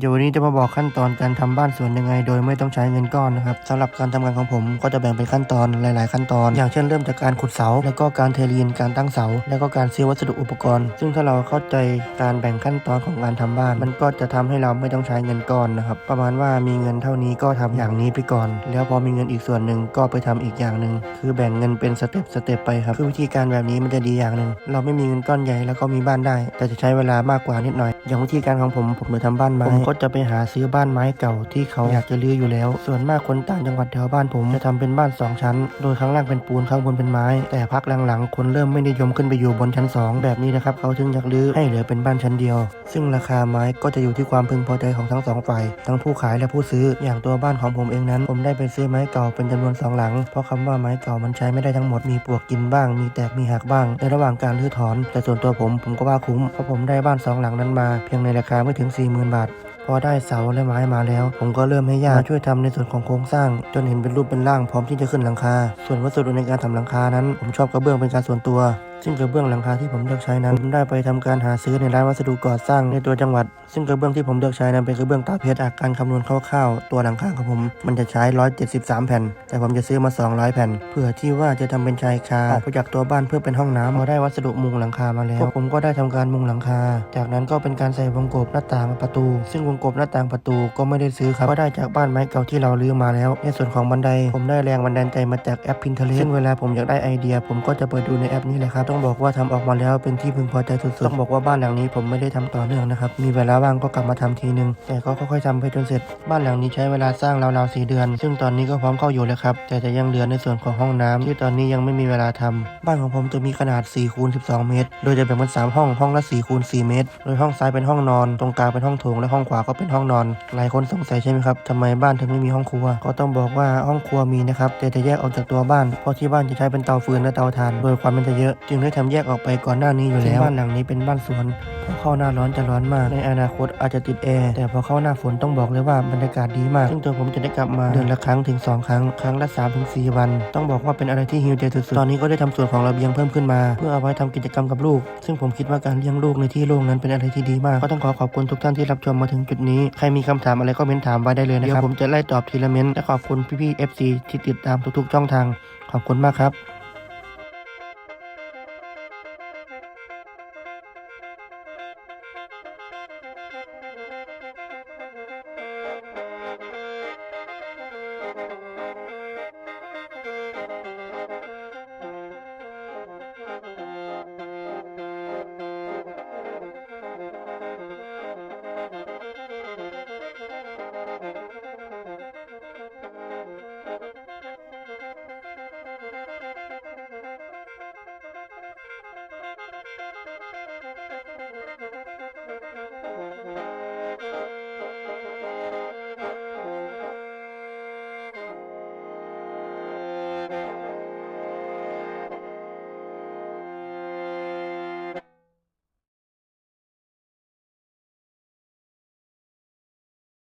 เดี๋ยววันนี้จะมาบอกขั้นตอนการทำบ้านสวนยังไง โดยไม่ต้องใช้เงินก้อนนะครับสำหรับการทำงานของผมก็จะแบ่งเป็นขั้นตอนหลาย ๆ ขั้นตอน อย่างเช่นเริ่มจากการขุดเสา แล้วก็การเทลีนการตั้งเสา แล้วก็การซื้อวัสดุอุปกรณ์ ซึ่งถ้าเราเข้าใจการแบ่งขั้นตอนของการทำบ้าน มันก็จะทำให้เราไม่ต้องใช้เงินก้อนนะครับประมาณว่ามีเงินเท่านี้ก็ทำอย่างนี้ไปก่อน แล้วพอมีเงินอีกส่วนหนึ่งก็ไปทำอีกอย่างหนึ่งคือแบ่งเงินเป็นสเต็ปสเต็ปไปครับคือวิธีการแบบนี้มันจะดีอย่างหนึ่งเราไม่มีเงินก้อนใหญ่แล้วก็มีบ้านได้ แต่จะใช้เวลามากกว่านิดหน่อย อย่างวิธีการของผมผมจะทำบ้านไม้ก็จะไปหาซื้อบ้านไม้เก่าที่เขาอยากจะรื้ออยู่แล้ว ส่วนมากคนต่างจังหวัดแถวบ้านผมจะทำเป็นบ้านสองชั้น โดยข้างล่างเป็นปูนข้างบนเป็นไม้ แต่พักหลังๆ คนเริ่มไม่นิยมขึ้นไปอยู่บนชั้นสองแบบนี้นะครับเขาถึงอยากรื้อให้เหลือเป็นบ้านชั้นเดียว ซึ่งราคาไม้ก็จะอยู่ที่ความพึงพอใจของทั้งสองฝ่ายทั้งผู้ขายและผู้ซื้ออย่างตัวบ้านของผมเองนั้น ผมได้ไปซื้อไม้เก่าเป็นจำนวนสองหลัง เพราะคำว่าไม้เก่ามันใช้ไม่ได้ทั้งหมดมีปลวกกินบ้าง มีแตกมีหักบ้าง ในระหว่างการรื้อถอน แต่ส่วนตัวผมผมก็ว่าคุ้มเพราะผมได้บ้านสองหลังนั้นมา เพียงในราคาไม่ถึง 40,000 บาท พอได้เสาและไม้มาแล้ว ผมก็เริ่มให้ญาติช่วยทำในส่วนของโครงสร้าง จนเห็นเป็นรูปเป็นร่างพร้อมที่จะขึ้นหลังคา ส่วนวัสดุในการทำหลังคานั้น ผมชอบกระเบื้องเป็นการส่วนตัว ซึ่งกระเบื้องหลังคาที่ผมเลือกใช้นั้นผมได้ไปทำการหาซื้อในร้านวัสดุก่อสร้างในตัวจังหวัด ซึ่งกระเบื้องที่ผมเลือกใช้นั้นเป็นกระเบื้องตาเพชรจาการคำนวณคร่าวๆตัวหลังคาของผม มันจะใช้ 173 แผ่น แต่ผมจะซื้อมา 200 แผ่น เพื่อที่ว่าจะทำเป็นชายคาออกไปจากตัวบ้านเพื่อเป็นห้องน้ำพอได้วัสดุมุงหลังคามาแล้วผมก็ได้ทำการมุงหลังคา จากนั้นก็เป็นการใส่วงกบหน้าต่างประตู ซึ่งวงกบหน้าต่างประตูก็ไม่ได้ซื้อครับก็ได้จากบ้านไม้เก่าที่เราลื้อมาแล้ว ในส่วนของบันได ผมได้แรงบันดาลใจมาจากแอป Pinterest ซึ่งเวลาผมอยากได้ไอเดีย ผมก็จะเปิดดูในแอปนี้แหละครับต้องบอกว่าทำออกมาแล้วเป็นที่พึงพอใจสุดๆต้องบอกว่าบ้านหลังนี้ผมไม่ได้ทำต่อเนื่องนะครับมีเวลาว่างก็กลับมาทำทีนึง แต่ก็ค่อยๆทำไปจนเสร็จ บ้านหลังนี้ใช้เวลาสร้างราวๆ4เดือน ซึ่งตอนนี้ก็พร้อมเข้าอยู่แล้วครับแต่จะยังเหลือในส่วนของห้องน้ำที่ตอนนี้ยังไม่มีเวลาทำบ้านของผมจะมีขนาด4คูณ12เมตร โดยจะแบ่งเป็น3ห้องห้องละ4คูณ4เมตร โดยห้องซ้ายเป็นห้องนอน ตรงกลางเป็นห้องโถงและห้องขวาก็เป็นห้องนอน หลายคนสงสัยใช่ไหมครับทำไมบ้านถึงไม่มีห้องครัว ก็ต้องบอกว่าห้องครัวมีนะครับแต่จะแยกออกจากตัวบ้านเพราะที่บ้านจะใช้เป็นเตาฟืนและเตาถ่าน โดยความมันจะเยอะ จึงได้ทำแยกออกไปก่อนหน้านี้อยู่แล้วบ้านหลังนี้เป็นบ้านสวนพอเข้าหน้าร้อนจะร้อนมาก ในอนาคตอาจจะติดแอร์แต่พอเข้าหน้าฝนต้องบอกเลยว่าบรรยากาศดีมาก ซึ่งตัวผมจะได้กลับมาเดือนละครั้งถึง 2 ครั้ง ครั้งละ3ถึง4วัน ต้องบอกว่าเป็นอะไรที่ฮิวใจสุดๆตอนนี้ก็ได้ทำส่วนของระเบียงเพิ่มขึ้นมา เพื่อเอาไว้ทำกิจกรรมกับลูก ซึ่งผมคิดว่าการเลี้ยงลูกในที่โล่งนั้นเป็นอะไรที่ดีมาก ก็ต้องขอขอบคุณทุกท่านที่รับชมมาถึงจุดนี้ ใครมีคำถามอะไรก็เม้นถามไว้ได้เลยนะครับเดี๋ยวผมจะไล่ตอบทีละเม้นและขอบคุณพี่ๆ FC ที่ติดตามทุกๆช่องทาง ขอบคุณมากครับ